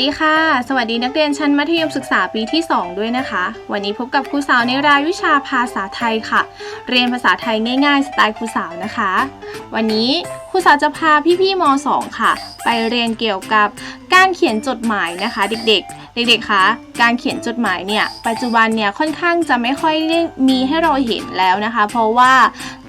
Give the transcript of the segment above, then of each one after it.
วัสดีค่ะ สวัสดีนักเรียนชั้นมัธยมศึกษาปีที่ 2 ด้วยนะคะ วันนี้พบกับครูสาวในรายวิชาภาษาไทยค่ะ เรียนภาษาไทยง่ายๆ สไตล์ครูสาวนะคะ วันนี้ครูสาวจะพาพี่ๆม .2 ค่ะ ไปเรียนเกี่ยวกับการเขียนจดหมายนะคะ เด็กๆ เด็กๆคะการเขียนจดหมายเนี่ยปัจจุบันเนี่ยค่อนข้างจะไม่ค่อยมีให้เราเห็นแล้วนะคะ เพราะว่า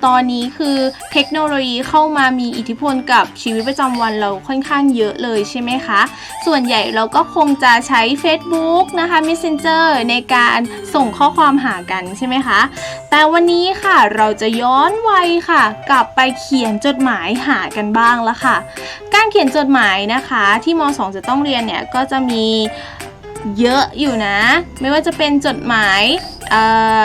ตอนนี้คือเทคโนโลยีเข้ามามีอิทธิพลกับชีวิตประจำวันเราค่อนข้างเยอะเลยใช่ไหมคะ ส่วนใหญ่เราก็คงจะใช้ Facebook นะคะ Messenger ในการส่งข้อความหากันใช่ไหมคะ แต่วันนี้ค่ะเราจะย้อนวัยค่ะ กลับไปเขียนจดหมายหากันบ้างแล้วค่ะ การเขียนจดหมายนะคะที่ม .2 จะต้องเรียนเนี่ยก็จะมีเยอะอยู่นะ ไม่ว่าจะเป็นจดหมายเอ่อ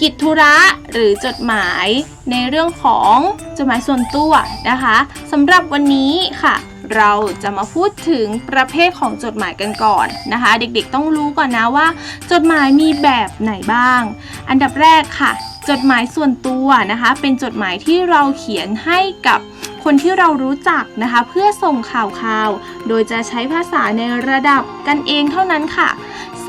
กิจธุระหรือจดหมายในเรื่องของจดหมายส่วนตัวนะคะสำหรับวันนี้ค่ะ เราจะมาพูดถึงประเภทของจดหมายกันก่อนนะคะ เด็กๆต้องรู้ก่อนนะว่า จดหมายมีแบบไหนบ้าง อันดับแรกค่ะ จดหมายส่วนตัวนะคะ เป็นจดหมายที่เราเขียนให้กับคนที่เรารู้จักนะคะ เพื่อส่งข่าวข่าวๆโดยจะใช้ภาษาในระดับกันเองเท่านั้นค่ะ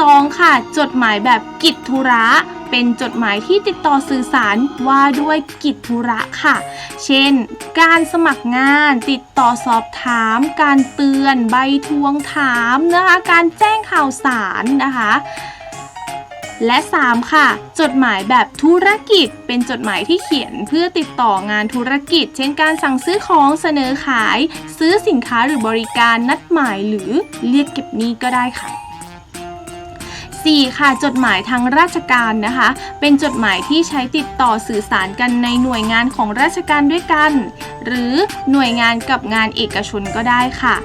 2. ค่ะ จดหมายแบบกิจธุระ เป็นจดหมายที่ติดต่อสื่อสารว่าด้วยกิจธุระค่ะ เช่น การสมัครงานติดต่อสอบถาม การเตือน ใบทวงถามนะคะ การแจ้งข่าวสารนะคะและ 3 ค่ะ จดหมายแบบธุรกิจ เป็นจดหมายที่เขียนเพื่อติดต่องานธุรกิจ เช่นการสั่งซื้อของเสนอขาย ซื้อสินค้าหรือบริการนัดหมายหรือเรียกเก็บหนี้ก็ได้ค่ะ 4. ค่ะ จดหมายทางราชการนะคะ เป็นจดหมายที่ใช้ติดต่อสื่อสารกันในหน่วยงานของราชการด้วยกัน หรือหน่วยงานกับงานเอกชนก็ได้ค่ะ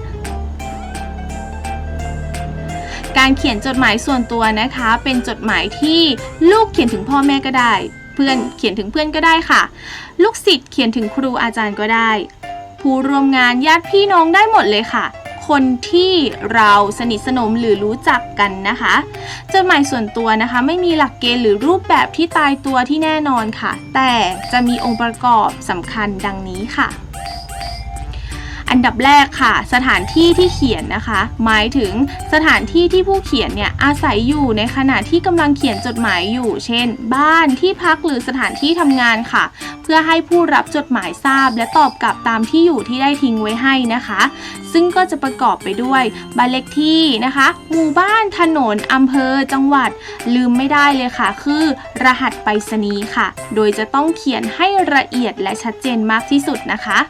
การเขียนจดหมายส่วนตัวนะคะ เป็นจดหมายที่ลูกเขียนถึงพ่อแม่ก็ได้ เพื่อนเขียนถึงเพื่อนก็ได้ค่ะ ลูกศิษย์เขียนถึงครูอาจารย์ก็ได้ ผู้ร่วมงานญาติพี่น้องได้หมดเลยค่ะ คนที่เราสนิทสนมหรือรู้จักกันนะคะจดหมายส่วนตัวนะคะ ไม่มีหลักเกณฑ์หรือรูปแบบที่ตายตัวที่แน่นอนค่ะ แต่จะมีองค์ประกอบสำคัญดังนี้ค่ะ อันดับแรกค่ะ สถานที่ที่เขียนนะคะ หมายถึงสถานที่ที่ผู้เขียนเนี่ยอาศัยอยู่ในขณะที่กำลังเขียนจดหมายอยู่ เช่น บ้านที่พักหรือสถานที่ทำงานค่ะ เพื่อให้ผู้รับจดหมายทราบ และตอบกลับตามที่อยู่ที่ได้ทิ้งไว้ให้นะคะ ซึ่งก็จะประกอบไปด้วยบ้านเลขที่นะคะหมู่บ้านถนนอำเภอจังหวัดลืมไม่ได้เลยค่ะ คือ รหัสไปรษณีย์ค่ะ โดยจะต้องเขียนให้ละเอียดและชัดเจนมากที่สุดนะคะ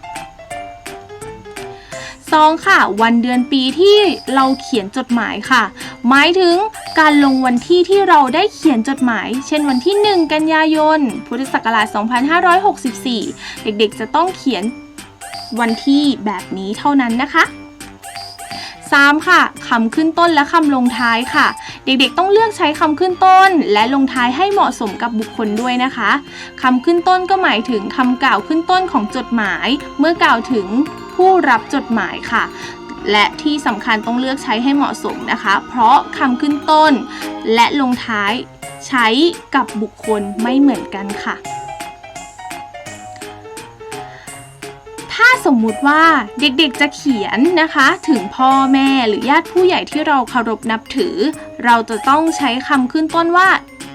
2. ค่ะ วันเดือนปีที่เราเขียนจดหมายค่ะ หมายถึงการลงวันที่ที่เราได้เขียนจดหมาย เช่นวันที่ 1 กันยายน พุทธศักราช 2564 เด็กๆ จะต้องเขียนวันที่แบบนี้เท่านั้นนะคะ 3. ค่ะคำขึ้นต้นและคำลงท้ายค่ะ เด็กๆต้องเลือกใช้คำขึ้นต้น และลงท้ายให้เหมาะสมกับบุคคลด้วยนะคะคำขึ้นต้นก็หมายถึงคำกล่าวขึ้นต้นของจดหมาย เมื่อกล่าวถึง ผู้รับจดหมายค่ะ และที่สำคัญต้องเลือกใช้ให้เหมาะสมนะคะ เพราะคำขึ้นต้น และลงท้ายใช้กับบุคคลไม่เหมือนกันค่ะถ้าสมมุติว่าเด็กๆจะเขียนนะคะ ถึงพ่อแม่หรือญาติผู้ใหญ่ที่เราเคารพนับถือ เราจะต้องใช้คำขึ้นต้นว่า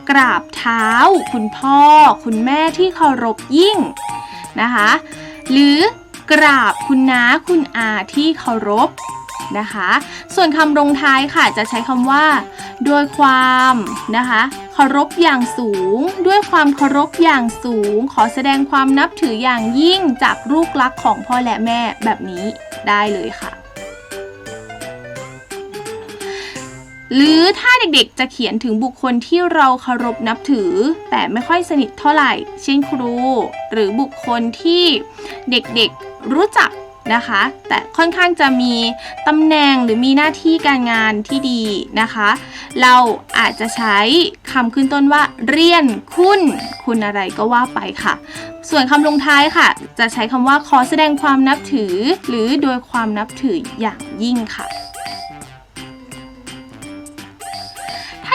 กราบเท้า คุณพ่อ คุณแม่ที่เคารพยิ่งนะคะ หรือ กราบคุณน้าคุณอาที่เคารพนะคะ ส่วนคำลงท้ายค่ะจะใช้คำว่า ด้วยความนะคะเคารพอย่างสูง ด้วยความเคารพอย่างสูง ขอแสดงความนับถืออย่างยิ่งจากลูกรักของพ่อและแม่แบบนี้ได้เลยค่ะ หรือถ้าเด็กๆจะเขียนถึงบุคคลที่เราเคารพนับถือ แต่ไม่ค่อยสนิทเท่าไหร่ เช่นครู หรือบุคคลที่เด็กๆ รู้จักนะคะ แต่ค่อนข้างจะมีตำแหน่งหรือมีหน้าที่การงานที่ดีนะคะ เราอาจจะใช้คำขึ้นต้นว่า เรียนคุณคุณอะไรก็ว่าไปค่ะ ส่วนคำลงท้ายค่ะ จะใช้คำว่าขอแสดงความนับถือ หรือโดยความนับถืออย่างยิ่งค่ะ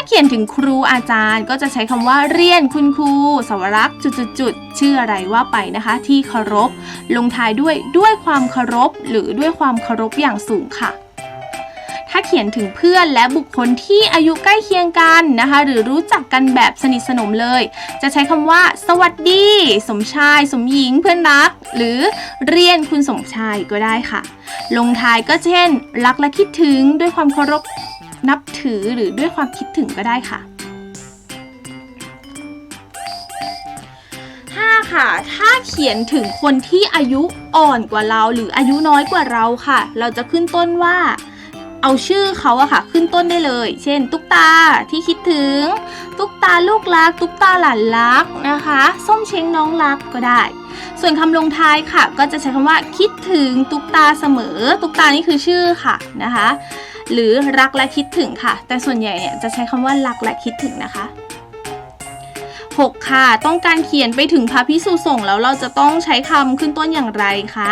เขียนถึงครูอาจารย์ ก็จะใช้คำว่าเรียนคุณครูสวรักษ์จุดๆชื่ออะไรว่าไปนะคะ ที่เคารพ ลงท้ายด้วยด้วยความเคารพ หรือด้วยความเคารพอย่างสูงค่ะถ้าเขียนถึงเพื่อนและบุคคลที่อายุใกล้เคียงกันนะคะ หรือรู้จักกันแบบสนิทสนมเลย จะใช้คำว่า สวัสดี สมชาย สมหญิงเพื่อนรัก หรือเรียนคุณสมชายก็ได้ค่ะ ลงท้ายก็เช่น รักและคิดถึงด้วยความเคารพ นับถือหรือด้วยความคิดถึงก็ได้ค่ะ 5 ค่ะ ถ้าเขียนถึงคนที่อายุอ่อนกว่าเรา หรืออายุน้อยกว่าเราค่ะ เราจะขึ้นต้นว่า เอาชื่อเขาอะค่ะ ขึ้นต้นได้เลย เช่น ตุ๊กตาที่คิดถึง ตุ๊กตาลูกรัก ตุ๊กตาหลานรักนะคะ ส้มเช้งน้องรักก็ได้ ส่วนคำลงท้ายค่ะ ก็จะใช้คำว่าคิดถึงตุ๊กตาเสมอ ตุ๊กตานี่คือชื่อค่ะนะคะ หรือรักและคิดถึงค่ะ แต่ส่วนใหญ่เนี่ยจะใช้คำว่ารักและคิดถึงนะคะ 6 ค่ะ ต้องการเขียนไปถึงพระพิสุสงฆ์แล้วเราจะต้องใช้คำขึ้นต้นอย่างไรคะ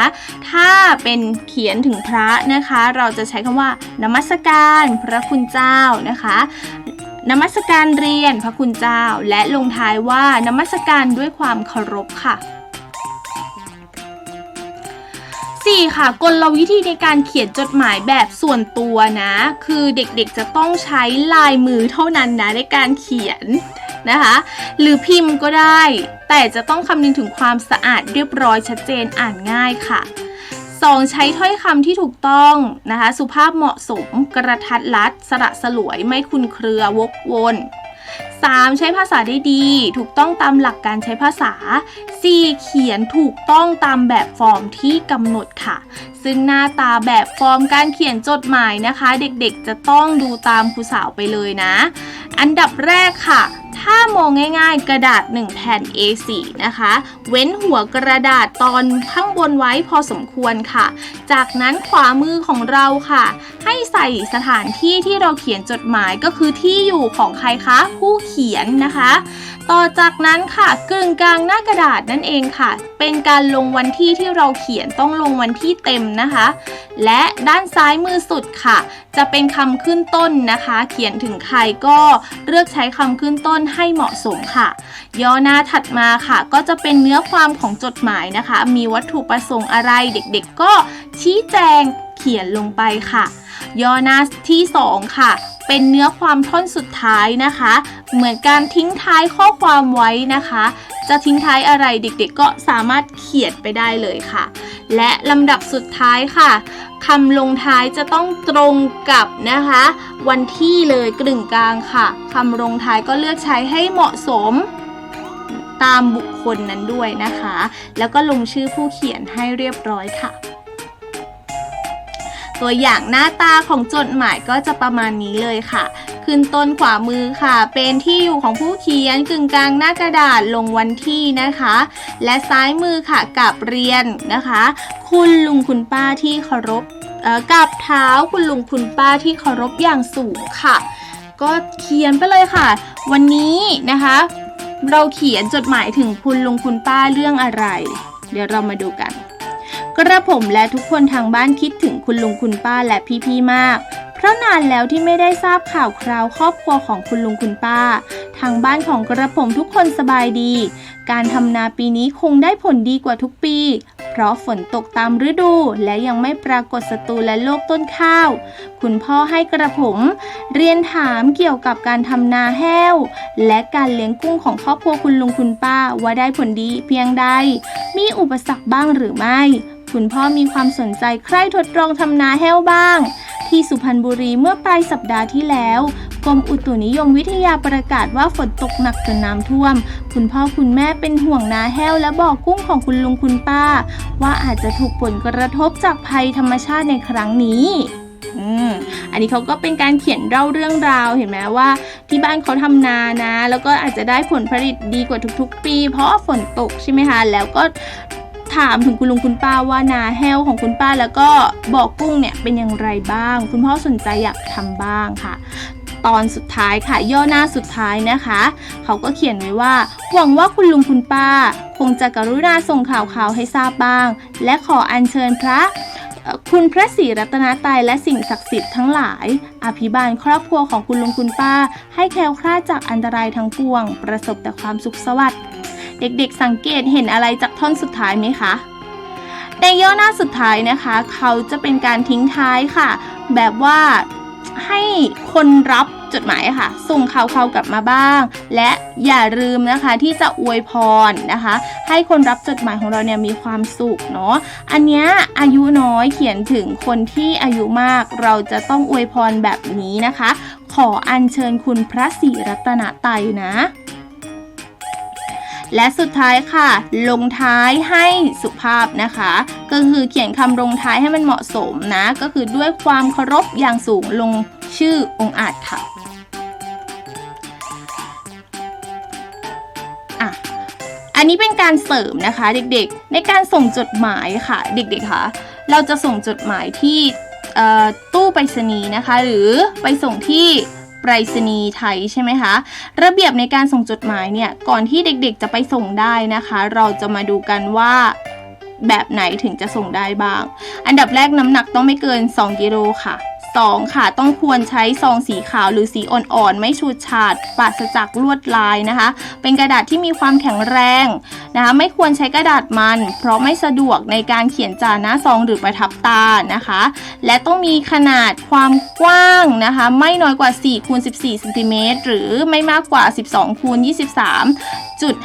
ถ้าเป็นเขียนถึงพระนะคะ เราจะใช้คำว่านมัสการพระคุณเจ้านะคะนมัสการเรียนพระคุณเจ้า และลงท้ายว่านมัสการด้วยความเคารพค่ะ 4 ค่ะ กลวิธีในการเขียนจดหมายแบบส่วนตัวนะ คือเด็กๆจะต้องใช้ลายมือเท่านั้นนะในการเขียนนะคะ หรือพิมพ์ก็ได้ แต่จะต้องคำนึงถึงความสะอาดเรียบร้อยชัดเจนอ่านง่ายค่ะ 2. ใช้ถ้อยคำที่ถูกต้องนะคะ สุภาพเหมาะสม กระทัดรัด สระสลวยไม่คุนเครือวกวน 3. ใช้ภาษาได้ดี ถูกต้องตามหลักการใช้ภาษา 4. เขียนถูกต้องตามแบบฟอร์มที่กำหนดค่ะ ซึ่งหน้าตาแบบฟอร์มการเขียนจดหมายนะคะ เด็กๆจะต้องดูตามครูสาวไปเลยนะ อันดับแรกค่ะ ถ้ามองง่ายๆ กระดาษ 1 แผ่น A4 นะคะ เว้นหัวกระดาษตอนข้างบนไว้พอสมควรค่ะ จากนั้นขวามือของเราค่ะ ให้ใส่สถานที่ที่เราเขียนจดหมายก็คือที่อยู่ของใครคะผู้เขียนนะคะ ต่อจากนั้นค่ะกึ่งกลางหน้ากระดาษนั่นเองค่ะ เป็นการลงวันที่ที่เราเขียนต้องลงวันที่เต็มนะคะ และด้านซ้ายมือสุดค่ะ จะเป็นคำขึ้นต้นนะคะ เขียนถึงใครก็เลือกใช้คำขึ้นต้นให้เหมาะสมค่ะ ย่อหน้าถัดมาค่ะ ก็จะเป็นเนื้อความของจดหมายนะคะ มีวัตถุประสงค์อะไรเด็กๆ ก็ชี้แจงเขียนลงไปค่ะ ย่อหน้าที่ 2 ค่ะ เป็นเนื้อความท่อนสุดท้ายนะคะ เหมือนการทิ้งท้ายข้อความไว้นะคะ จะทิ้งท้ายอะไรเด็กๆก็สามารถเขียนไปได้เลยค่ะ และลำดับสุดท้ายค่ะคำลงท้ายจะต้องตรงกับนะคะ วันที่เลยกลึงกลางค่ะคำลงท้ายก็เลือกใช้ให้เหมาะสมตามบุคคลนั้นด้วยนะคะ แล้วก็ลงชื่อผู้เขียนให้เรียบร้อยค่ะ ตัวอย่างหน้าตาของจดหมายก็จะประมาณนี้เลยค่ะ ขึ้นต้นขวามือค่ะ เป็นที่อยู่ของผู้เขียนกึ่งกลางหน้ากระดาษลงวันที่นะคะ และซ้ายมือค่ะกับเรียนนะคะ คุณลุงคุณป้าที่เคารพเอ่อกับเท้าคุณลุงคุณป้าที่เคารพอย่างสูงค่ะ ก็เขียนไปเลยค่ะ วันนี้นะคะ เราเขียนจดหมายถึงคุณลุงคุณป้าเรื่องอะไร เดี๋ยวเรามาดูกัน กระผมและทุกคนทางบ้านคิดถึงคุณลุงคุณป้าและพี่ๆมาก เพราะนานแล้วที่ไม่ได้ทราบข่าวคราวครอบครัวของคุณลุงคุณป้า ทางบ้านของกระผมทุกคนสบายดี การทำนาปีนี้คงได้ผลดีกว่าทุกปี เพราะฝนตกตามฤดูและยังไม่ปรากฏศัตรูและโรคต้นข้าว คุณพ่อให้กระผม เรียนถามเกี่ยวกับการทำนาแห้ว และการเลี้ยงกุ้งของครอบครัวคุณลุงคุณป้าว่าได้ผลดีเพียงใด มีอุปสรรคบ้างหรือไม่ คุณพ่อมีความสนใจใคร่ทดลองทำนาแห้วบ้าง ที่สุพรรณบุรีเมื่อปลายสัปดาห์ที่แล้วกรมอุตุนิยมวิทยาประกาศว่าฝนตกหนักจนน้ำท่วม คุณพ่อคุณแม่เป็นห่วงนาแห้วและบ่อกุ้งของคุณลุงคุณป้า ว่าอาจจะถูกผลกระทบจากภัยธรรมชาติในครั้งนี้อืมอันนี้เขาก็เป็นการเขียนเล่าเรื่องราวเห็นไหมว่า ที่บ้านเขาทำนานะ แล้วก็อาจจะได้ผลผลิตดีกว่าทุกๆ ปี เพราะฝนตกใช่ไหมคะแล้วก็ ถามถึงคุณลุงคุณป้าว่านาแห้วของคุณป้าแล้วก็บอกกุ้งเนี่ยเป็นอย่างไรบ้าง คุณพ่อสนใจอยากทำบ้างค่ะ ตอนสุดท้ายค่ะ ย่อหน้าสุดท้ายนะคะ เขาก็เขียนไว้ว่า หวังว่าคุณลุงคุณป้า คงจะกรุณาส่งข่าวข่าวๆให้ทราบบ้าง และขออัญเชิญพระคุณพระศรีรัตนตรัยและสิ่งศักดิ์สิทธิ์ทั้งหลาย อภิบาลครอบครัวของคุณลุงคุณป้า ให้แคล้วคลาดจากอันตรายทั้งปวง ประสบแต่ความสุขสวัสดิ์ เด็กๆสังเกตเห็นอะไรจากท่อนสุดท้ายไหมคะ ในย่อหน้าสุดท้ายนะคะ เขาจะเป็นการทิ้งท้ายค่ะ แบบว่าให้คนรับจดหมายค่ะ ส่งข่าวๆกลับมาบ้าง และอย่าลืมนะคะที่จะอวยพรนะคะ ให้คนรับจดหมายของเราเนี่ยมีความสุขเนาะอันเนี้ยอายุน้อยเขียนถึงคนที่อายุมากเราจะต้องอวยพรแบบนี้นะคะ ขออัญเชิญคุณพระศรีรัตนตยนะ และสุดท้ายค่ะ ลงท้ายให้สุภาพนะคะ ก็คือเขียนคำลงท้ายให้มันเหมาะสมนะ ก็คือด้วยความเคารพอย่างสูงลงชื่อองค์อาจค่ะอะอันนี้เป็นการเสริมนะคะเด็กๆ ในการส่งจดหมายค่ะ เด็กๆค่ะเราจะส่งจดหมายที่ตู้ไปรษณีย์นะคะ หรือไปส่งที่ ไปรษณีย์ไทยใช่ไหมคะ ระเบียบในการส่งจดหมายเนี่ย ก่อนที่เด็กๆจะไปส่งได้นะคะ เราจะมาดูกันว่าแบบไหนถึงจะส่งได้บ้าง อันดับแรกน้ำหนักต้องไม่เกิน 2 กิโลค่ะ 2 ค่ะ ต้องควรใช้ซองสีขาวหรือสีอ่อนๆ ไม่ฉูดฉาดปราศจากลวดลายนะคะ เป็นกระดาษที่มีความแข็งแรงนะคะไม่ควรใช้กระดาษมัน เพราะไม่สะดวกในการเขียนจาหน้าซองหรือประทับตานะคะ และต้องมีขนาดความกว้างนะคะ ไม่น้อยกว่า4คูณ14เซนติเมตรหรือไม่มากกว่า 12คูณ23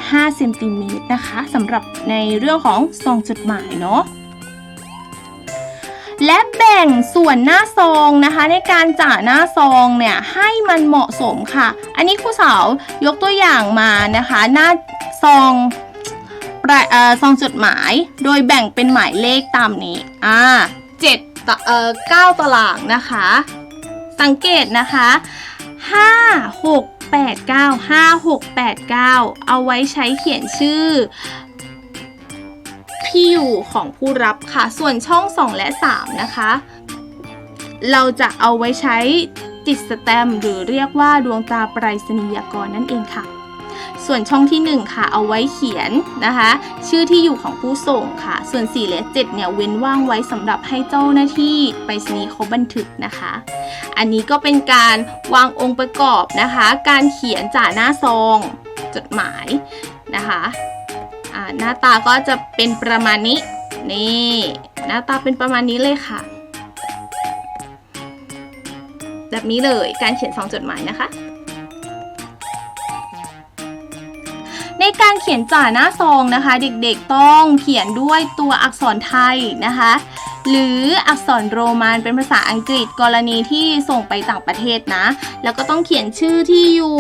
5เซนติเมตรนะคะสำหรับในเรื่องของซองจดหมายเนาะ และแบ่งส่วนหน้าซองนะคะ ในการจ่าหน้าซองเนี่ยให้มันเหมาะสมค่ะ อันนี้ครูสาวยกตัวอย่างมานะคะ หน้าซองประซองจดหมาย โดยแบ่งเป็นหมายเลขตามนี้อ่าเจ็ดเอ่อเก้าตารางนะคะ สังเกตนะคะ5 6 8 9 5 6 8 9 เอาไว้ใช้เขียนชื่อ ที่อยู่ของผู้รับค่ะ ส่วนช่อง 2 และ 3 นะคะ เราจะเอาไว้ใช้ติดสแตมหรือเรียกว่าดวงตาไปรษณียกรนั่นเองค่ะ ส่วนช่องที่ 1 ค่ะ เอาไว้เขียนนะคะ ชื่อที่อยู่ของผู้ส่งค่ะ ส่วน 4 และ 7 เนี่ยเว้นว่างไว้สำหรับให้เจ้าหน้าที่ไปรษณีย์เขาบันทึกนะคะ อันนี้ก็เป็นการวางองค์ประกอบนะคะ การเขียนจ่าหน้าซอง จดหมายนะคะ หน้าตาก็จะเป็นประมาณนี้ นี่ หน้าตาเป็นประมาณนี้เลยค่ะ แบบนี้เลยการเขียนซองจดหมายนะคะ ในการเขียนจ่าหน้าซองนะคะ เด็กๆต้องเขียนด้วยตัวอักษรไทยนะคะ หรืออักษรโรมันเป็นภาษาอังกฤษกรณีที่ส่งไปต่างประเทศนะ แล้วก็ต้องเขียนชื่อที่อยู่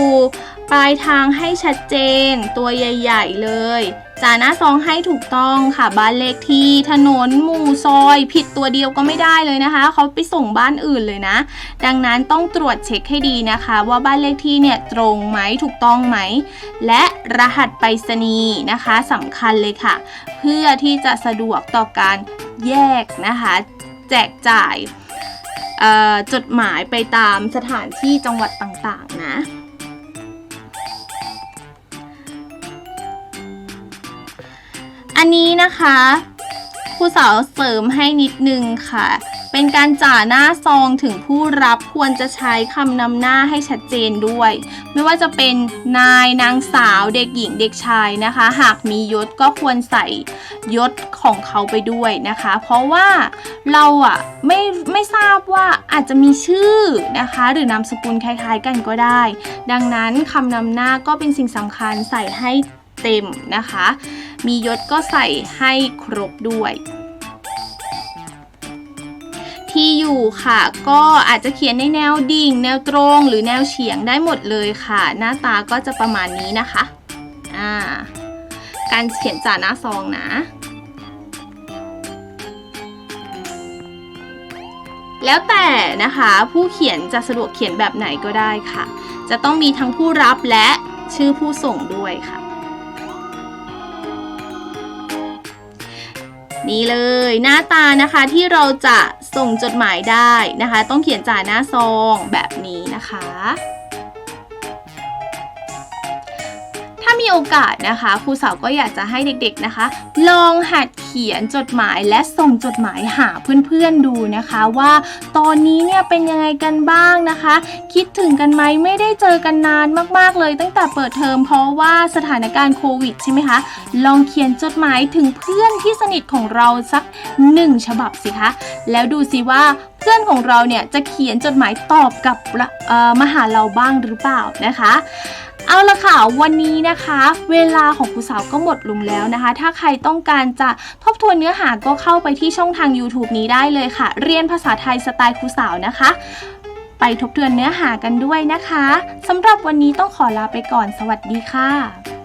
ปลายทางให้ชัดเจน ตัวใหญ่ ๆ เลยจาหน้าซองให้ถูกต้องค่ะ บ้านเลขที่ถนนหมู่ซอย ผิดตัวเดียวก็ไม่ได้เลยนะคะ เขาไปส่งบ้านอื่นเลยนะ ดังนั้นต้องตรวจเช็คให้ดีนะคะ ว่าบ้านเลขที่เนี่ยตรงไหมถูกต้องไหม และรหัสไปรษณีย์นะคะสำคัญเลยค่ะ เพื่อที่จะสะดวกต่อการ แยกนะคะ แจกจ่ายจดหมายไปตามสถานที่จังหวัดต่างๆนะอันนี้นะคะครูสาวเสริมให้นิดนึงค่ะ เป็นการจ่าหน้าซองถึงผู้รับควรจะใช้คำนำหน้าให้ชัดเจนด้วย ไม่ว่าจะเป็นนายนางสาวเด็กหญิงเด็กชายนะคะ หากมียศก็ควรใส่ยศของเขาไปด้วยนะคะ เพราะว่าเราอะไม่ไม่ทราบว่าอาจจะมีชื่อนะคะ หรือนามสกุลคล้ายๆกันก็ได้ ดังนั้นคำนำหน้าก็เป็นสิ่งสำคัญใส่ให้เต็มนะคะ มียศก็ใส่ให้ครบด้วย ที่อยู่ค่ะ ก็อาจจะเขียนในแนวดิ่ง แนวตรง หรือแนวเฉียงได้หมดเลยค่ะ หน้าตาก็จะประมาณนี้นะคะอ่าการเขียนจ่าหน้าซองนะแล้วแต่นะคะผู้เขียนจะสะดวกเขียนแบบไหนก็ได้ค่ะ จะต้องมีทั้งผู้รับและชื่อผู้ส่งด้วยค่ะ นี่เลยหน้าตานะคะที่เราจะ ส่งจดหมายได้นะคะ ต้องเขียนจ่าหน้าซองแบบนี้นะคะ ถ้ามีโอกาสนะคะครูสาวก็อยากจะให้เด็กๆนะคะ ลองหัดเขียนจดหมายและส่งจดหมายหาเพื่อนๆดูนะคะว่าตอนนี้เนี่ยเป็นยังไงกันบ้างนะคะ คิดถึงกันไหมไม่ได้เจอกันนานมากๆเลย ตั้งแต่เปิดเทอมเพราะว่าสถานการณ์โควิดใช่ไหมคะลองเขียนจดหมายถึงเพื่อนที่สนิทของเราสักหนึ่งฉบับสิคะแล้วดูสิว่าเพื่อนของเราเนี่ยจะเขียนจดหมายตอบกลับเอ่อมาหาเราบ้างหรือเปล่านะคะ เอาละค่ะ วันนี้นะคะ เวลาของครูสาวก็หมดลงแล้วนะคะ ถ้าใครต้องการจะทบทวนเนื้อหาก็เข้าไปที่ช่องทาง YouTube นี้ได้เลยค่ะ เรียนภาษาไทยสไตล์ครูสาวนะคะ ไปทบทวนเนื้อหากันด้วยนะคะสำหรับวันนี้ต้องขอลาไปก่อน สวัสดีค่ะ